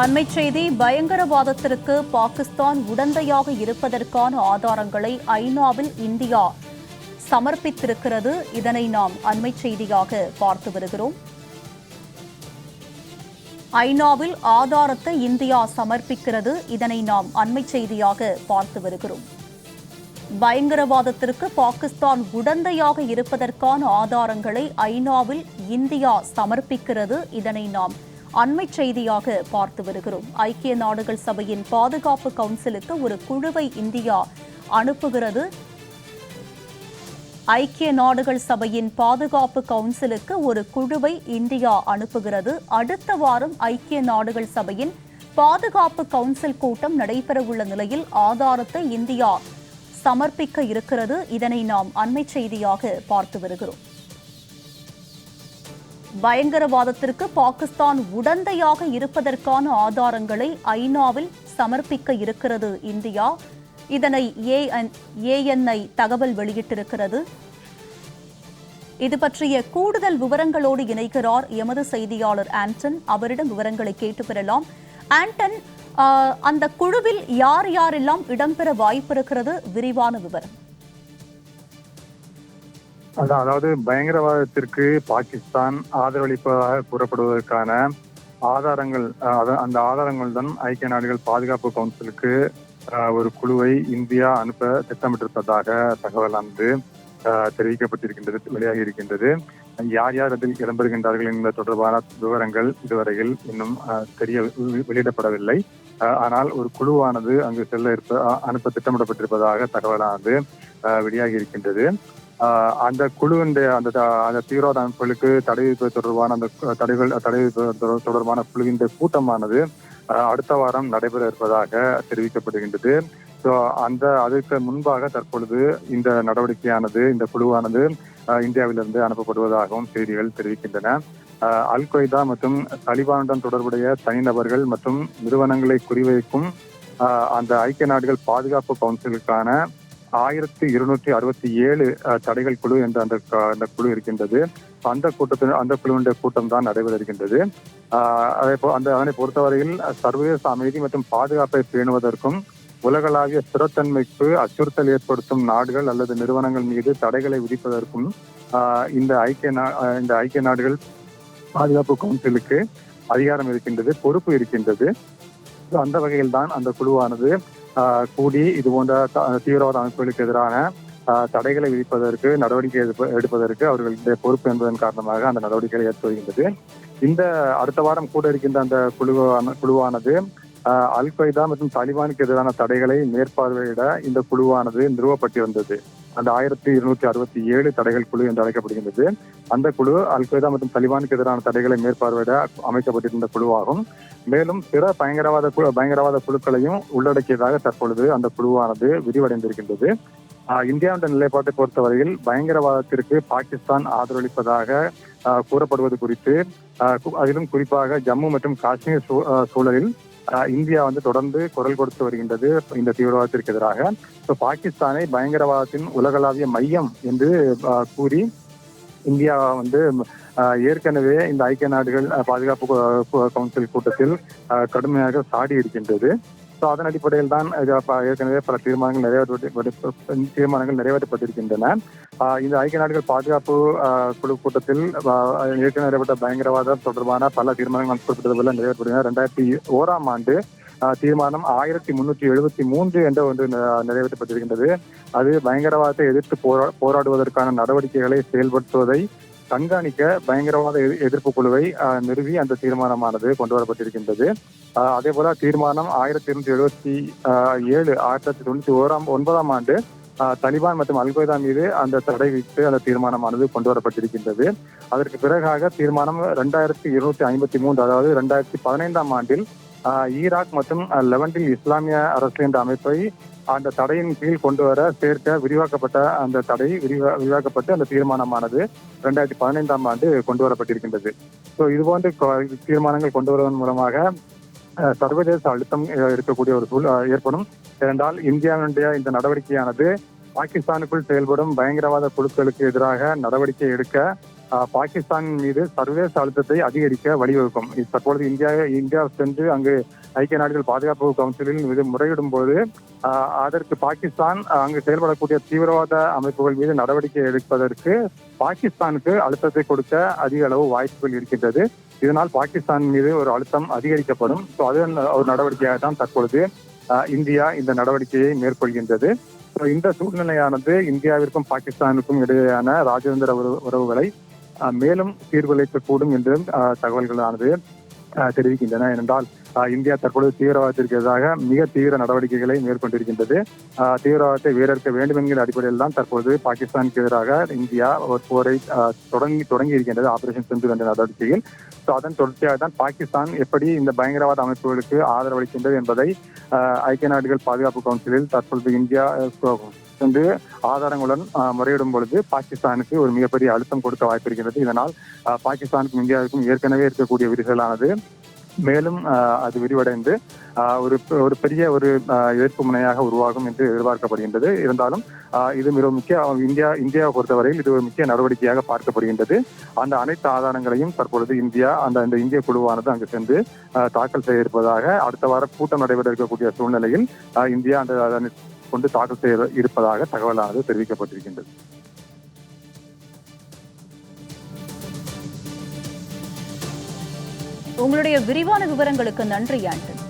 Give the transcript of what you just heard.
அண்மை செய்தி பயங்கரவாதத்திற்கு பாகிஸ்தான் உடந்தையாக இருப்பதற்கான ஆதாரங்களை ஐநாவில் இந்தியா சமர்ப்பித்திருக்கிறது. இதனை நாம் அண்மை செய்தியாக பார்த்து வருகிறோம். ஐநாவில் ஆதாரத்தை இந்தியா சமர்ப்பிக்கிறது. இதனை நாம் அண்மை செய்தியாக பார்த்து வருகிறோம். பயங்கரவாதத்திற்கு பாகிஸ்தான் உடந்தையாக இருப்பதற்கான ஆதாரங்களை ஐநாவில் இந்தியா சமர்ப்பிக்கிறது. இதனை நாம் அண்மை செய்தியாக பார்த்து வருகிறோம். ஐக்கிய நாடுகள் சபையின் பாதுகாப்பு கவுன்சிலுக்கு ஒரு குழுவை இந்தியா அனுப்புகிறது. ஐக்கிய நாடுகள் சபையின் பாதுகாப்பு கவுன்சிலுக்கு ஒரு குழுவை இந்தியா அனுப்புகிறது. அடுத்த வாரம் ஐக்கிய நாடுகள் சபையின் பாதுகாப்பு கவுன்சில் கூட்டம் நடைபெறவுள்ள நிலையில் ஆதாரத்தை இந்தியா சமர்ப்பிக்க இருக்கிறது. இதனை நாம் அண்மை செய்தியாக பார்த்து வருகிறோம். பயங்கரவாதத்திற்கு பாகிஸ்தான் உடந்தையாக இருப்பதற்கான ஆதாரங்களை ஐநாவில் சமர்ப்பிக்க இருக்கிறது இந்தியா. இதனை ஏஎன்ஐ தகவல் வெளியிட்டிருக்கிறது. இது பற்றிய கூடுதல் விவரங்களோடு இணைக்கிறார் எமது செய்தியாளர் ஆண்டன். அவரிடம் விவரங்களை கேட்டு பெறலாம். ஆண்டன் அந்த குழுவில் யார் யாரெல்லாம் இடம்பெற வாய்ப்பிருக்கிறது? விரிவான விவரம். அதான் அதாவது பயங்கரவாதத்திற்கு பாகிஸ்தான் ஆதரவளிப்பதாக கூறப்படுவதற்கான ஆதாரங்கள் அத- அந்த ஆதாரங்கள் தான் ஐக்கிய நாடுகள் பாதுகாப்பு கவுன்சிலுக்கு ஒரு குழுவை இந்தியா அனுப்ப திட்டமிட்டிருப்பதாக தகவலானது அஹ், தெரிவிக்கப்பட்டிருக்கின்றது வெளியாகி இருக்கின்றது. யார் யார் அதில் இடம்பெறுகின்றார்கள் என்பது தொடர்பான விவரங்கள் இதுவரையில் இன்னும் தெரிய வெளியிடப்படவில்லை. ஆனால் ஒரு குழுவானது அங்கு செல்ல இருப்ப அனுப்ப திட்டமிடப்பட்டிருப்பதாக தகவலானது வெளியாகி இருக்கின்றது. அந்த குழுவினுடைய அந்த த- அந்த தீவிரவாத அமைப்புகளுக்கு தடை விதிப்பது தொடர்பான அந்த தடைகள் தடை தொடர்பான குழுவின் கூட்டமானது அடுத்த வாரம் நடைபெற இருப்பதாக தெரிவிக்கப்படுகின்றது. ஸோ அந்த அதுக்கு முன்பாக தற்பொழுது இந்த நடவடிக்கையானது இந்த குழுவானது இந்தியாவிலிருந்து அனுப்பப்படுவதாகவும் செய்திகள் தெரிவிக்கின்றன. அல் கொய்தா மற்றும் தலிபானுடன் தொடர்புடைய தனிநபர்கள் மற்றும் நிறுவனங்களை குறிவைக்கும் அந்த ஐக்கிய நாடுகள் பாதுகாப்பு கவுன்சிலுக்கான ஆயிரத்தி இருநூற்றி அறுபத்தி ஏழு தடைகள் குழு என்ற அந்த க- அந்த குழு இருக்கின்றது. அந்த கூட்டத்தில் அந்த குழுவினுடைய கூட்டம் தான் நடைபெற இருக்கின்றது அதே போ அந்த அதனை பொறுத்தவரையில் சர்வதேச அமைதி மற்றும் பாதுகாப்பை பேணுவதற்கும் உலகளாவிய ஸ்திரத்தன்மைக்கு அச்சுறுத்தல் ஏற்படுத்தும் நாடுகள் அல்லது நிறுவனங்கள் மீது தடைகளை விதிப்பதற்கும் இந்த ஐக்கிய நா- இந்த ஐக்கிய நாடுகள் பாதுகாப்பு கவுன்சிலுக்கு அதிகாரம் இருக்கின்றது பொறுப்பு இருக்கின்றது. அந்த வகையில் தான் அந்த குழுவானது கூடி இது போன்ற த- தீவிரவாத அமைப்புகளுக்கு எதிரான தடைகளை விதிப்பதற்கு நடவடிக்கை எடுப்ப- எடுப்பதற்கு அவர்களுடைய பொறுப்பு என்பதன் காரணமாக அந்த நடவடிக்கைகளை ஏற்று வருகின்றது. இந்த அடுத்த வாரம் கூட இருக்கின்ற அந்த குழுவான குழுவானது அல் கொய்தா மற்றும் தாலிபானுக்கு எதிரான தடைகளை மேற்பார்வையிட இந்த குழுவானது நிறுவப்பட்டிருந்தது அந்த ஆயிரத்தி இருநூற்றி அறுபத்தி ஏழு தடைகள் குழு என்று அழைக்கப்படுகின்றது. அந்த குழு அல்கொய்தா மற்றும் தலிபானுக்கு எதிரான தடைகளை மேற்பார்வையிட அமைக்கப்பட்டிருந்த குழுவாகும். மேலும் பிற பயங்கரவாத குழு பயங்கரவாத குழுக்களையும் உள்ளடக்கியதாக தற்பொழுது அந்த குழுவானது விரிவடைந்திருக்கின்றது. இந்தியாவின் நிலைப்பாட்டை பொறுத்தவரையில் பயங்கரவாதத்திற்கு பாகிஸ்தான் ஆதரவளிப்பதாக கூறப்படுவது குறித்து அதிலும் குறிப்பாக ஜம்மு மற்றும் காஷ்மீர் சூ- சூழலில் இந்தியா வந்து தொடர்ந்து குரல் கொடுத்து வருகின்றது இந்த தீவிரவாதத்திற்கு எதிராக. ஸோ பாகிஸ்தானை பயங்கரவாதத்தின் உலகளாவிய மையம் என்று கூறி இந்தியா வந்து ஏற்கனவே இந்த ஐக்கிய நாடுகள் பாதுகாப்பு கவுன்சில் கூட்டத்தில் கடுமையாக சாடி இருக்கின்றது ஸோ அதன் அடிப்படையில் தான் இது ஏற்கனவே பல தீர்மானங்கள் நிறைவேற்ற தீர்மானங்கள் நிறைவேற்றப்பட்டிருக்கின்றன. இந்த ஐக்கிய நாடுகள் பாதுகாப்பு குழு கூட்டத்தில் ஏற்கனவே நிறைவேற்ற பயங்கரவாதம் தொடர்பான பல தீர்மானங்கள் குறிப்பிட்டது நிறைவேற்றப்படுகின்றன. ரெண்டாயிரத்தி ஓராம் ஆண்டு தீர்மானம் ஆயிரத்தி முன்னூற்றி எழுபத்தி மூன்று என்ற ஒன்று ந- நிறைவேற்றப்பட்டிருக்கின்றது. அது பயங்கரவாதத்தை எதிர்த்து போரா போராடுவதற்கான நடவடிக்கைகளை செயல்படுத்துவதை கண்காணிக்க பயங்கரவாத எதிர்ப்பு குழுவை நிறுவி அந்த தீர்மானமானது கொண்டு வரப்பட்டிருக்கின்றது ஆஹ், அதே போல தீர்மானம் ஆயிரத்தி இருநூற்றி எழுபத்தி ஏழு ஆயிரத்தி தொள்ளாயிரத்தி தொண்ணூத்தி ஓராம் ஒன்பதாம் ஆண்டு தலிபான் மற்றும் அல்கொய்தா மீது அந்த தடை விட்டு அந்த தீர்மானமானது கொண்டு வரப்பட்டிருக்கின்றது அதற்கு பிறகாக தீர்மானம் ரெண்டாயிரத்தி இருநூத்தி ஐம்பத்தி மூன்று அதாவது ரெண்டாயிரத்தி பதினைந்தாம் ஆண்டில் ஈராக் மற்றும் லெவன்டில் இஸ்லாமிய அரசு என்ற அமைப்பை அந்த தடையின் கீழ் கொண்டு வர சேர்க்க விரிவாக்கப்பட்ட அந்த தடை விரிவா விரிவாக்கப்பட்டு அந்த தீர்மானமானது ரெண்டாயிரத்தி பதினைந்தாம் ஆண்டு கொண்டு வரப்பட்டிருக்கின்றது ஸோ இது போன்ற தீர்மானங்கள் கொண்டு வருவதன் மூலமாக அஹ், சர்வதேச அழுத்தம் இருக்கக்கூடிய ஒரு சூழ் ஏற்படும். ஏனென்றால் இந்தியாவினுடைய இந்த நடவடிக்கையானது பாகிஸ்தானுக்குள் செயல்படும் பயங்கரவாத குழுக்களுக்கு எதிராக நடவடிக்கை எடுக்க பாகிஸ்தான் மீது சர்வதேச அழுத்தத்தை அதிகரிக்க வழிவகுக்கும். இது தற்பொழுது இந்தியா இந்தியா சென்று அங்கு ஐக்கிய நாடுகள் பாதுகாப்பு கவுன்சிலில் மீது முறையிடும் போது அதற்கு பாகிஸ்தான் அங்கு செயல்படக்கூடிய தீவிரவாத அமைப்புகள் மீது நடவடிக்கை எடுப்பதற்கு பாகிஸ்தானுக்கு அழுத்தத்தை கொடுக்க அதிக அளவு வாய்ப்புகள் இருக்கின்றது. இதனால் பாகிஸ்தான் மீது ஒரு அழுத்தம் அதிகரிக்கப்படும். ஸோ அது ஒரு நடவடிக்கையாக தான் தற்பொழுது இந்தியா இந்த நடவடிக்கையை மேற்கொள்கின்றது. இந்த சூழ்நிலையானது இந்தியாவிற்கும் பாகிஸ்தானுக்கும் இடையேயான ராஜதந்திர உறவு- உறவுகளை மேலும் சீர்குலைக்கக்கூடும் என்று தகவல்களானது தெரிவிக்கின்றன. ஏனென்றால் இந்தியா தற்பொழுது தீவிரவாதத்திற்கு எதிராக மிக தீவிர நடவடிக்கைகளை மேற்கொண்டிருக்கின்றது. தீவிரவாதத்தை வேறறுக்க வேண்டும் என்கிற அடிப்படையில் தான் தற்போது பாகிஸ்தானுக்கு எதிராக இந்தியா ஒரு போரை தொடங்கி தொடங்கி இருக்கின்றது ஆபரேஷன் சிந்து என்ற நடவடிக்கையில். ஸோ அதன் தொடர்ச்சியாக தான் பாகிஸ்தான் எப்படி இந்த பயங்கரவாத அமைப்புகளுக்கு ஆதரவளிக்கின்றது என்பதை ஐக்கிய நாடுகள் பாதுகாப்பு கவுன்சிலில் தற்பொழுது இந்தியா வந்து ஆதாரங்களுடன் முறையிடும் பொழுது பாகிஸ்தானுக்கு ஒரு மிகப்பெரிய அழுத்தம் கொடுக்க வாய்ப்பு இருக்கிறது இதனால் பாகிஸ்தானுக்கும் இந்தியாவுக்கும் ஏற்கனவே இருக்கக்கூடிய விரிசலானது. மேலும் அது விரிவடைந்து ஒரு ஒரு பெரிய ஒரு எதிர்ப்பு முனையாக உருவாகும் என்று எதிர்பார்க்கப்படுகின்றது. இருந்தாலும் இது மிக முக்கிய இந்தியா இந்தியாவை பொறுத்தவரையில் இது ஒரு முக்கிய நடவடிக்கையாக பார்க்கப்படுகின்றது. அந்த அனைத்து ஆதாரங்களையும் தற்பொழுது இந்தியா அந்த இந்த இந்திய குழுவானது அங்கு சென்று தாக்கல் செய்ய இருப்பதாக அடுத்த வாரம் கூட்டம் நடைபெற இருக்கக்கூடிய சூழ்நிலையில் இந்தியா அந்த கொண்டு தாக்கல் செய்ய இருப்பதாக தகவலானது தெரிவிக்கப்பட்டிருக்கின்றது. உங்களுடைய விரிவான விவரங்களுக்கு நன்றி ஆண்டன்.